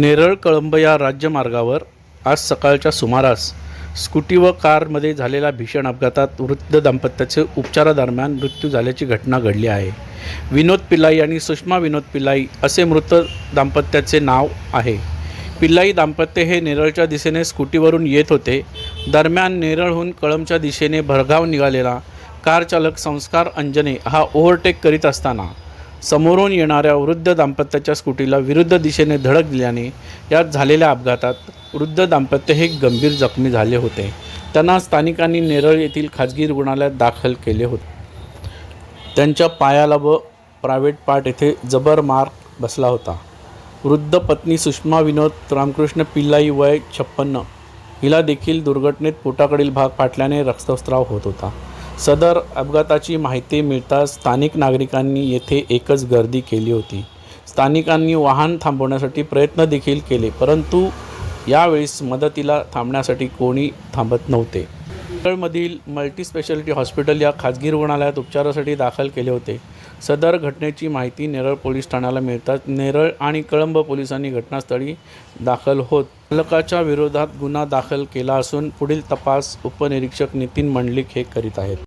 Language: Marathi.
नेरळ कळंब या राज्यमार्गावर आज सकाळच्या सुमारास स्कूटी व कारमध्ये झालेल्या भीषण अपघातात वृद्ध दाम्पत्याचे उपचारादरम्यान मृत्यू झाल्याची घटना घडली आहे. विनोद पिल्लाई आणि सुषमा विनोद पिल्लाई असे मृत दाम्पत्याचे नाव आहे. पिल्लाई दाम्पत्य हे नेरळच्या दिशेने स्कूटीवरून येत होते. दरम्यान नेरळहून कळंबच्या दिशेने भरघाव निघालेला कारचालक संस्कार अंजने हा ओव्हरटेक करीत असताना समोरून येणाऱ्या वृद्ध दाम्पत्याच्या स्कूटीला विरुद्ध दिशेने धडक दिल्याने यात झालेल्या अपघातात वृद्ध दाम्पत्य हे गंभीर जखमी झाले होते. त्यांना स्थानिकांनी नेरळ येथील खाजगी रुग्णालयात दाखल केले होते. त्यांच्या पायाला व प्रायव्हेट पार्ट येथे जबर मार बसला होता. वृद्ध पत्नी सुषमा विनोद रामकृष्ण पिल्लाई वय छप्पन्न हिला देखील दुर्घटनेत पोटाकडील भाग फाटल्याने रक्तस्त्राव होत होता. सदर अपघाताची माहिती मिळताच स्थानिक नागरिकांनी येथे एकच गर्दी केली होती. स्थानिकांनी वाहन थांबवण्यासाठी प्रयत्न देखील केले परंतु यावेळेस मदतीला थांबण्यासाठी कोणी थांबत नव्हते. केरळमधील मल्टी स्पेशालिटी हॉस्पिटल या खाजगी रुग्णालयात उपचारासाठी दाखल केले होते. सदर घटनेची माहिती नेरळ पोलीस ठाण्याला मिळताच नेरळ आणि कळंब पोलिसांनी घटनास्थळी दाखल होत चालकाच्या विरोधात गुन्हा दाखल केला असून पुढील तपास उपनिरीक्षक नितीन मंडलिक हे करीत आहेत.